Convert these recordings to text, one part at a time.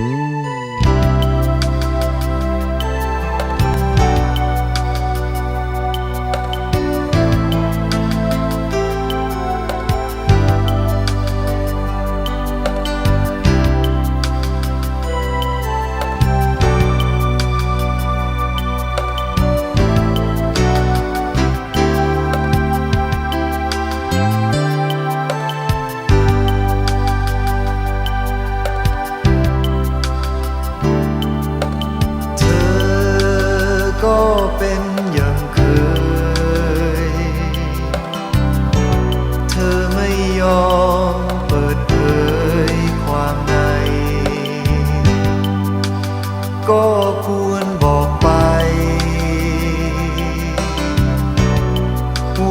เ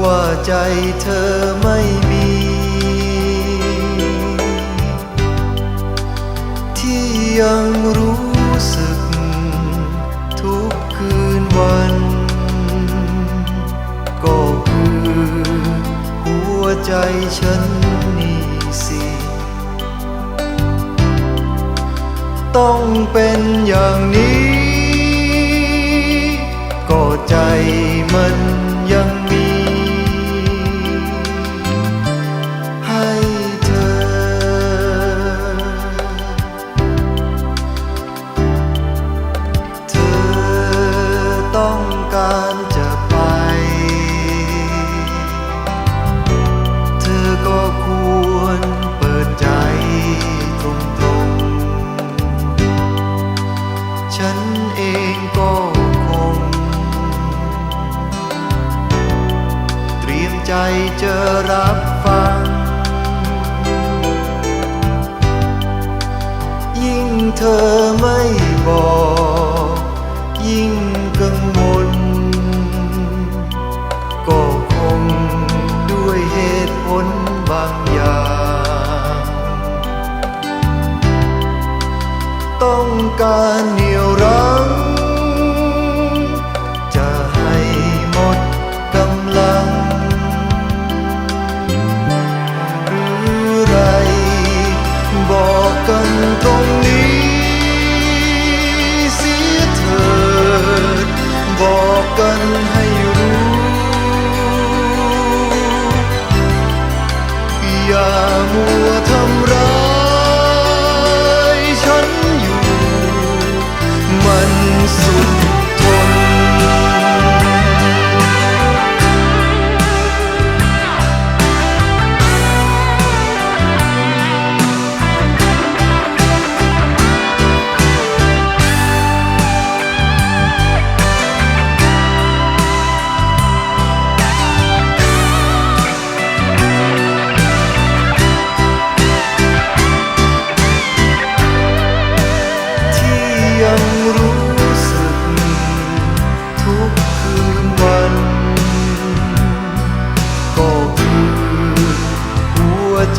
ว่าใจเธอไม่มี ที่ยังรู้สึก ทุกคืนวัน ก็คือหัวใจฉันนี่สิต้องเป็นอย่างนี้ ก็ใจมัน ใจจะรับฟัง ยิ่งเธอไม่บอก ยิ่งกังวล ก็คงด้วยเหตุผลบางอย่าง ต้องการ บอกกั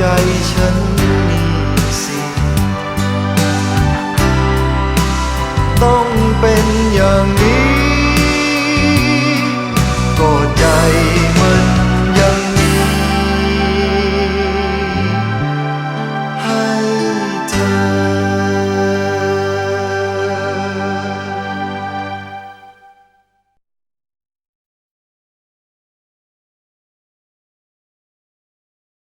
ใจฉัน